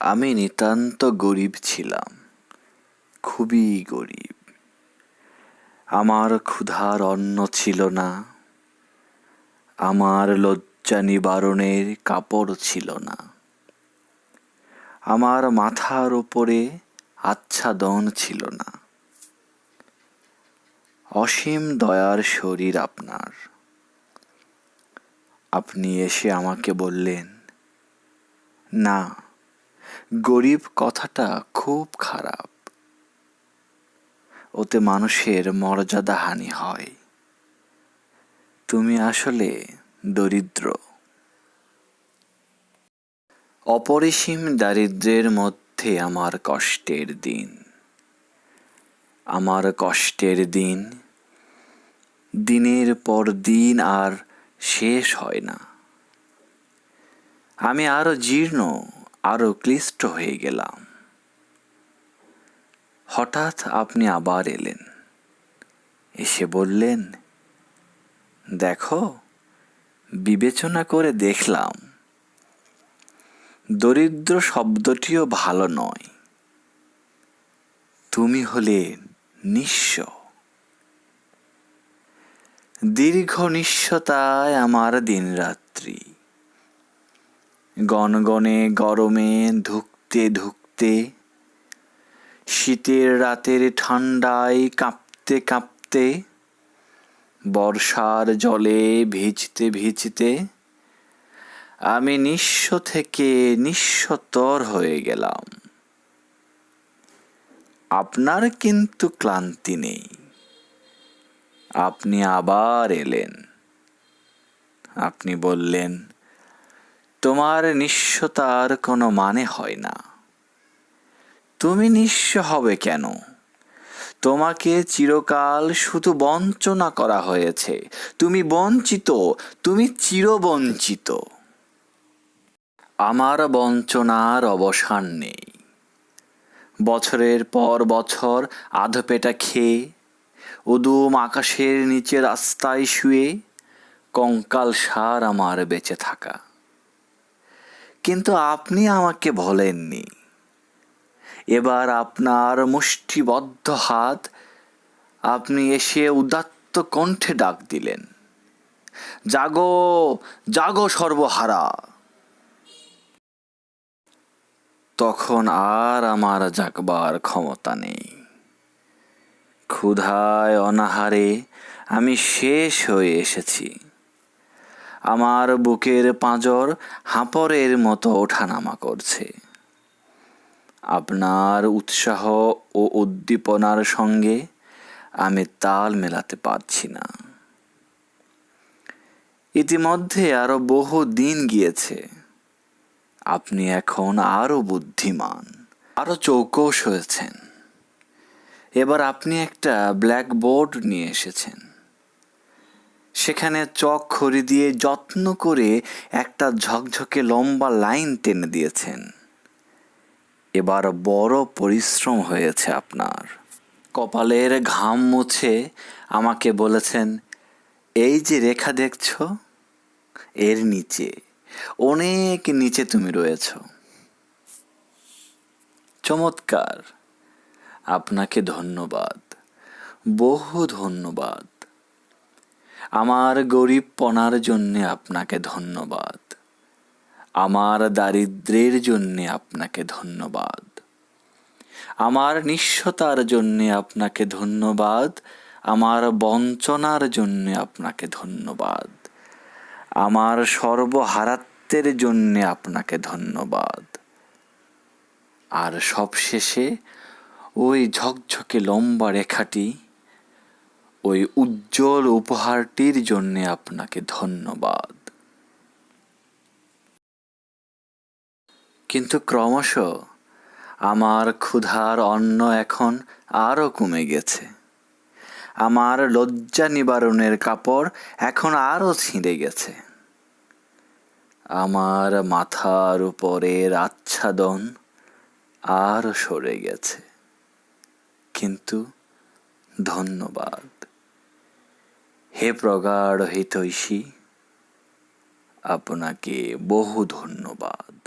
আমি নিতান্ত গরিব ছিলাম, খুবই গরিব। আমার ক্ষুধার অন্ন ছিল না, আমার লজ্জা নিবারণের কাপড় ছিল না। আমার মাথার উপরে আচ্ছাদন ছিল না। অসীম দয়ার শরীর আপনার। আপনি এসে আমাকে বললেন, না গরিব কথাটা খুব খারাপ। ওতে মানুষের মর্যাদা হানি হয়। তুমি আসলে দরিদ্র। অপরিসীম দারিদ্রের মধ্যে আমার কষ্টের দিন। আমার কষ্টের দিন দিনের পর দিন আর শেষ হয় না। আমি আরও জীর্ণ। আরও ক্লিষ্ট হয়ে গেলাম। হঠাৎ আপনি আবার এলেন। এসে বললেন, দেখো, বিবেচনা করে দেখলাম। দরিদ্র শব্দটিও ভালো নয়। তুমি হলে নিঃস্ব। দীর্ঘ নিঃস্বতায় আমার দিনরাত্রি। গনগনে গরমে ধুকতে ধুকতে, শীতের রাতের ঠান্ডায় কাঁপতে কাঁপতে, বর্ষার জলে ভিজতে ভিজতে, আমি নিঃস্ব থেকে নিঃস্বতর হয়ে গেলাম। আপনার কিন্তু ক্লান্তি নেই। আপনি আবার এলেন। আপনি বললেন তোমার নিঃস্বতার কোনো মানে হয় না। তুমি নিঃস্ব হবে কেন? তোমাকে চিরকাল শুধু বঞ্চনা করা হয়েছে। তুমি বঞ্চিত, তুমি চিরবঞ্চিত। আমার বঞ্চনার অবসান নেই। বছরের পর বছর আধপেটা খেয়ে, উদুম আকাশের নিচে রাস্তায় শুয়ে, কঙ্কাল সার আমার বেঁচে থাকা। কিন্তু আপনি আমাকে বলেননি। এবার আপনার মুষ্টিবদ্ধ হাত আপনি এসে উদাত্ত কণ্ঠে ডাক দিলেন, জাগো জাগো সর্বহারা। তখন আর আমার জাগবার ক্ষমতা নেই। ক্ষুধায় অনাহারে আমি শেষ হয়ে এসেছি। আমার বুকের পাঁজর হাঁপরের মতো ওঠানামা করছে। আপনার উৎসাহ ও উদ্দীপনার সঙ্গে আমি তাল মেলাতে পারছি না। ইতিমধ্যে আরও বহু দিন গিয়েছে। আপনি এখন আরও বুদ্ধিমান, আরও চৌকস হয়েছেন। এবার আপনি একটা ব্ল্যাকবোর্ড নিয়ে এসেছেন। সেখানে চক খড়ি দিয়ে যত্ন করে একটা ঝকঝকে লম্বা লাইন টেনে দিয়েছেন। এবার বড় পরিশ্রম হয়েছে আপনার। কপালের ঘাম মুছে আমাকে বলেছেন, এই যে রেখা দেখছ, এর নিচে, অনেক নিচে তুমি রয়েছ। চমৎকার, আপনাকে ধন্যবাদ, বহু ধন্যবাদ। আমার গরিবপনার জন্যে আপনাকে ধন্যবাদ। আমার দারিদ্রের জন্যে আপনাকে ধন্যবাদ। আমার নিঃস্বতার জন্যে আপনাকে ধন্যবাদ। আমার বঞ্চনার জন্যে আপনাকে ধন্যবাদ। আমার সর্বহারাত্মের জন্যে আপনাকে ধন্যবাদ। আর সবশেষে ওই ঝকঝকে লম্বা রেখাটি ওই উজ্জ্বল উপহারটির জন্যে আপনাকে ধন্যবাদ। কিন্তু ক্রমশ আমার ক্ষুধার অন্ন এখন আরও কমে গেছে। আমার লজ্জা নিবারণের কাপড় এখন আরও ছিঁড়ে গেছে। আমার মাথার উপরের আচ্ছাদন আরও সরে গেছে। কিন্তু ধন্যবাদ। হে প্রগাঢ় হিতৈষী আপনাকে বহু ধন্যবাদ।